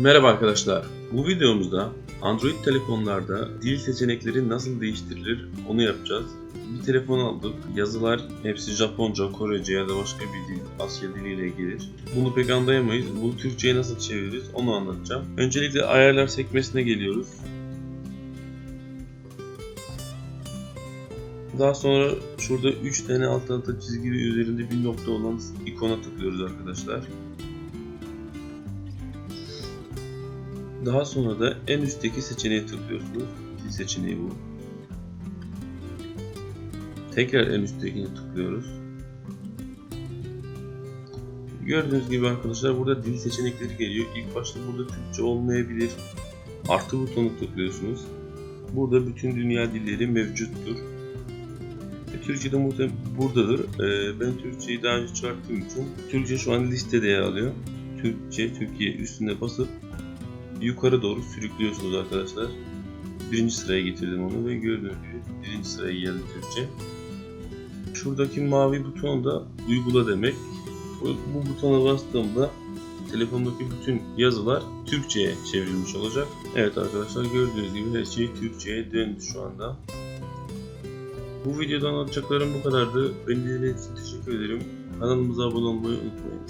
Merhaba arkadaşlar. Bu videomuzda Android telefonlarda dil seçenekleri nasıl değiştirilir onu yapacağız. Bir telefon aldık. Yazılar hepsi Japonca, Korece ya da başka bir dil, Asya diliyle gelir. Bunu pek anlayamayız. Bunu Türkçe'ye nasıl çeviririz onu anlatacağım. Öncelikle ayarlar sekmesine geliyoruz. Daha sonra şurada 3 tane alt alta çizgili üzerinde bir nokta olan ikona tıklıyoruz arkadaşlar. Daha sonra da en üstteki seçeneğe tıklıyorsunuz. Dil seçeneği bu. Tekrar en üsttekine tıklıyoruz. Gördüğünüz gibi arkadaşlar burada dil seçenekleri geliyor. İlk başta burada Türkçe olmayabilir. Artı butonu tıklıyorsunuz. Burada bütün dünya dilleri mevcuttur. E, Türkçe'de muhtemelen buradadır. E, ben Türkçeyi daha önce çıkarttığım için Türkçe şu an listede yer alıyor. Türkçe, Türkiye üstüne basıp yukarı doğru sürüklüyorsunuz arkadaşlar. Birinci sıraya getirdim onu ve gördüğünüz gibi birinci sıraya geldi Türkçe. Şuradaki mavi buton da uygula demek. Bu, bu butona bastığımda telefondaki bütün yazılar Türkçe'ye çevrilmiş olacak. Evet arkadaşlar gördüğünüz gibi her şey Türkçe'ye döndü şu anda. Bu videoda anlatacaklarım bu kadardı. Beni dinlediğiniz için teşekkür ederim. Kanalımıza abone olmayı unutmayın.